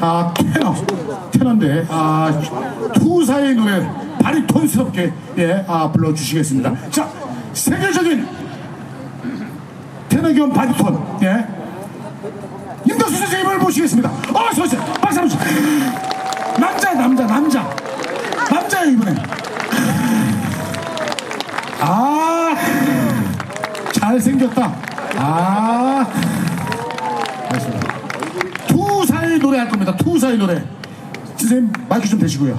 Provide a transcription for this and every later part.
아 테너 테너인데 아 투사의 노래 바리톤스럽게 예, 아 불러주시겠습니다. 자 세계적인 테너 겸 바리톤 예 임덕수 선생님을 모시겠습니다. 어서 오세요. 박수 한번. 남자 남자 남자 남자예요 이번에. 아 잘생겼다. 아 알겠습니다. 투사의 노래 할 겁니다. 투사의 노래. 선생님 마이크 좀 대시고요.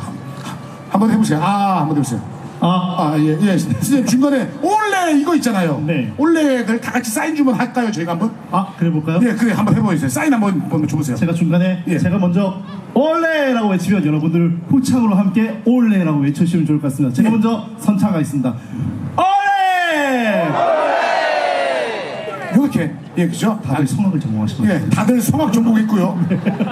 한번 해보세요. 아 한번 해보세요. 아, 아, 예, 예. 선생님 중간에 올레 이거 있잖아요. 네. 올레를 다 같이 사인 주면 할까요? 저희가 한번? 아, 그래 볼까요? 예, 그래 한번 해보세요. 사인 한번 한번 줘보세요. 제가 중간에 예. 제가 먼저 올레라고 외치면 여러분들 후창으로 함께 올레라고 외쳐주시면 좋을 것 같습니다. 제가 예. 먼저 선창하겠습니다. 올레! 이렇게 예, 그죠? 다들 성악을 전공하시거든요. 예, 다들 성악 전공 있고요.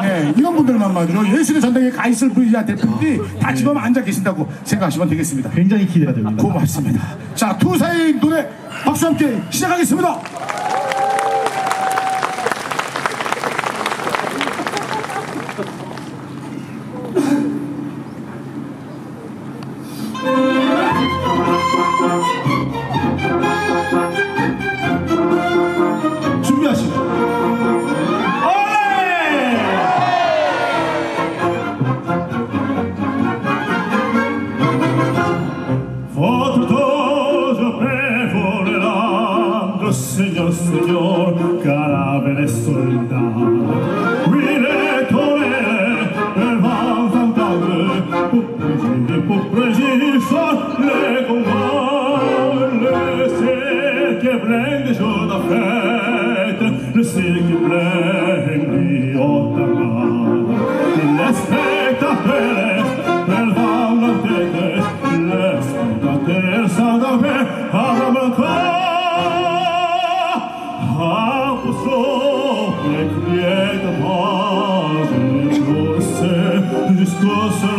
예, 이런 분들만 말이죠. 예술의 전당에 가 있을 분이야 대표들이 다 집에 앉아 계신다고 생각하시면 되겠습니다. 굉장히 기대가 됩니다. 고맙습니다. 자, 투사의 노래 박수 함께 시작하겠습니다. les jours de fête, le cirque plein di Ottawa. Le spectateur, per la tête, le spectateur s'en avait à la matin. Ah, au sort, les pieds de moi, jusqu'au soleil.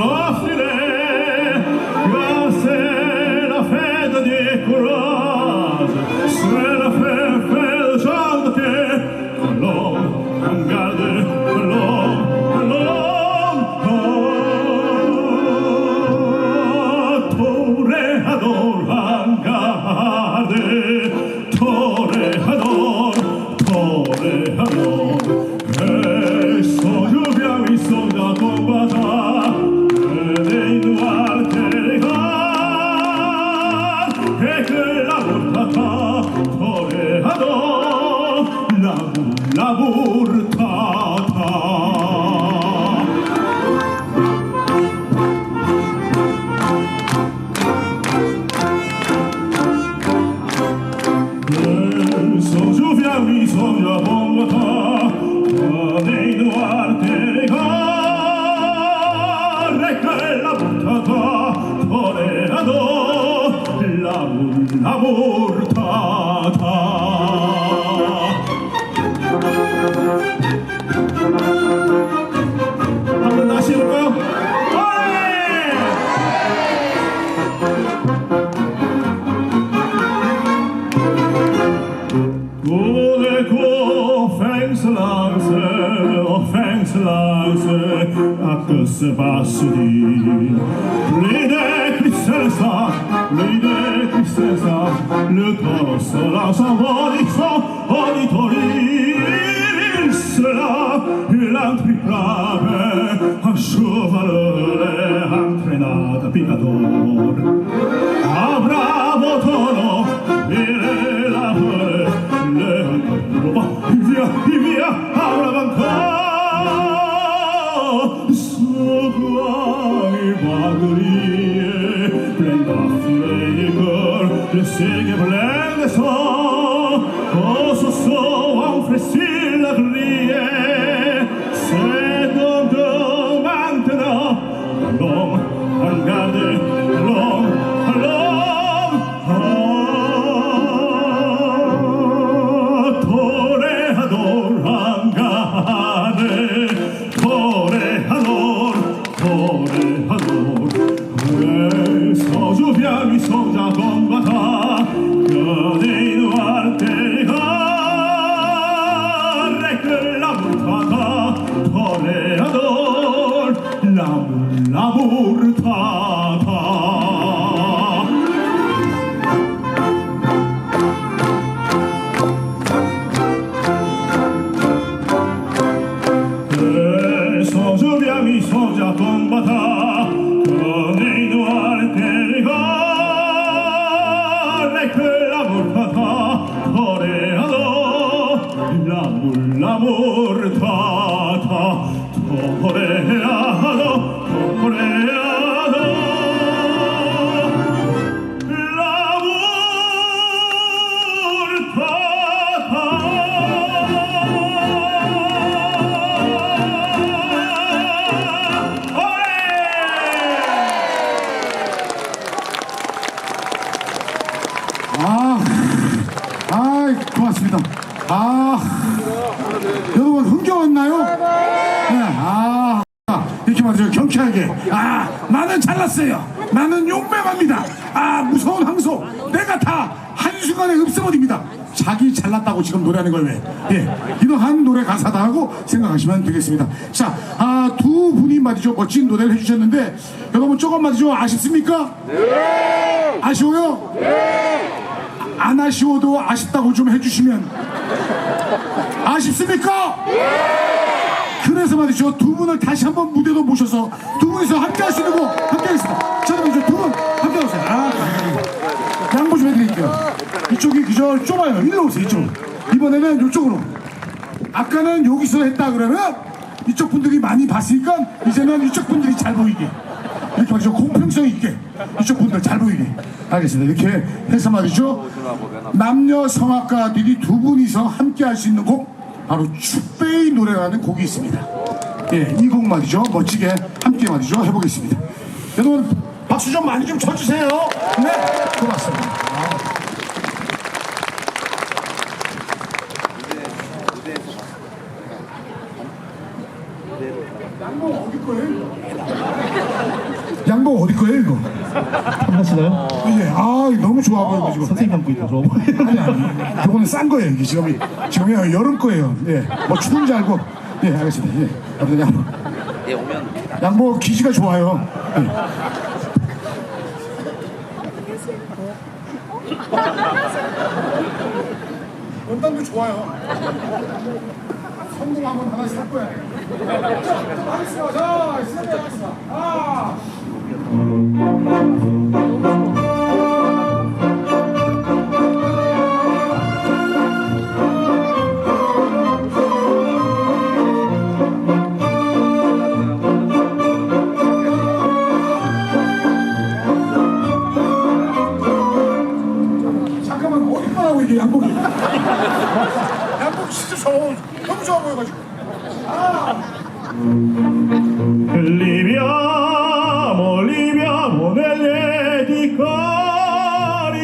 basso di qui c'est ça l'idée qui c'est ça le corps cela s'envolitant on y tourne a l'intriclave un chevalet entraînat picador. A bravo tono il est la le corps via via aura ancora. gloire margulier, plein parfum et corps, de. Luiz Cláudio 아, 여러분 흥겨웠나요? 네, 아, 이렇게 말이죠. 경쾌하게. 아, 나는 잘났어요. 나는 용맹합니다. 아, 무서운 항소. 내가 다 한순간에 흡수버립니다. 자기 잘났다고 지금 노래하는 걸 왜? 예, 이러한 노래 가사다 하고 생각하시면 되겠습니다. 자, 아, 두 분이 말이죠. 멋진 노래를 해주셨는데, 여러분 조금 말이죠. 아쉽습니까? 아쉬워요? 안 아쉬워도 아쉽다고 좀 해주시면 아쉽습니까? 그래서 말이죠 두 분을 다시 한번 무대로 모셔서 두 분이서 함께 할 수 있는 거 함께 하겠습니다. 자 그럼 이제 두분 함께 오세요. 아, 양보 좀 해드릴게요. 이쪽이 그저 좁아요. 일로 오세요 이쪽. 이번에는 이쪽으로. 아까는 여기서 했다 그러면 이쪽 분들이 많이 봤으니까 이제는 이쪽 분들이 잘 보이게 이렇게 말이죠 공평성 있게. 이쪽 분들 잘 보이게 알겠습니다. 이렇게 해서 말이죠. 남녀 성악가들이 두 분이서 함께 할 수 있는 곡 바로 축배의 노래라는 곡이 있습니다. 예 이 곡 말이죠. 멋지게 함께 말이죠. 해보겠습니다. 여러분 박수 좀 많이 좀 쳐주세요. 네 고맙습니다 양복 어디 거예요 이거? 양복 어디 거예요 이거? 하시나요? 예, 아 너무 좋아 보여가지고. 선생님 담고 있다 좋아 보여요. 아니 아니. 이거는 싼 거예요 이게 지금 지금 여름 거예요. 예 뭐 추운 줄 알고. 예 알겠습니다. 예 아무튼 양복 예, 오면 양복 기지가 좋아요. 예. 원단도 좋아요. 성공하면 하나씩 살 거야. 자 시작하겠습니다. 아 Thank you.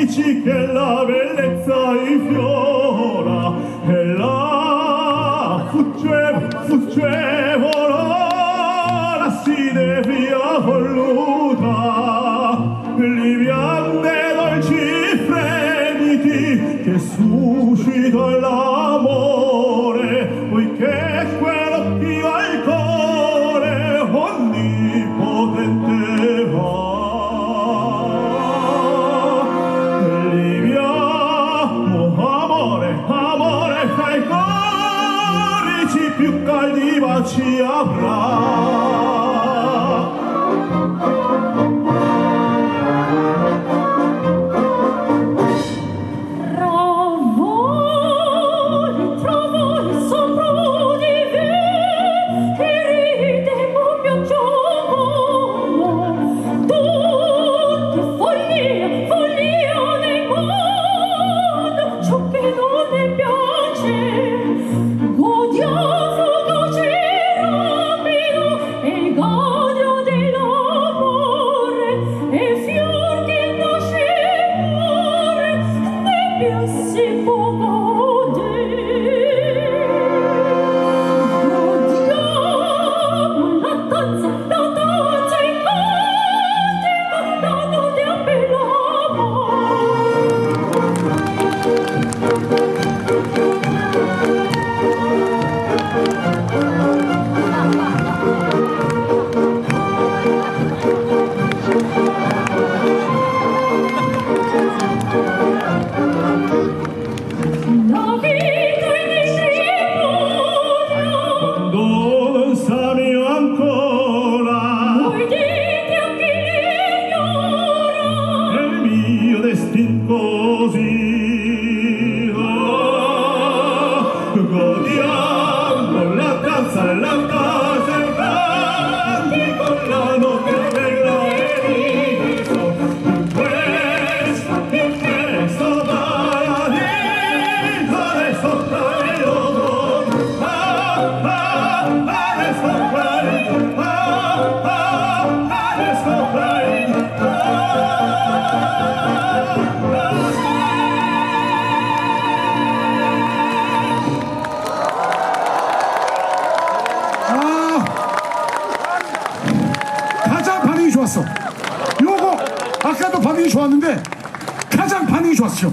dici che la bellezza infiora e la fugge, fugge Abraham. 요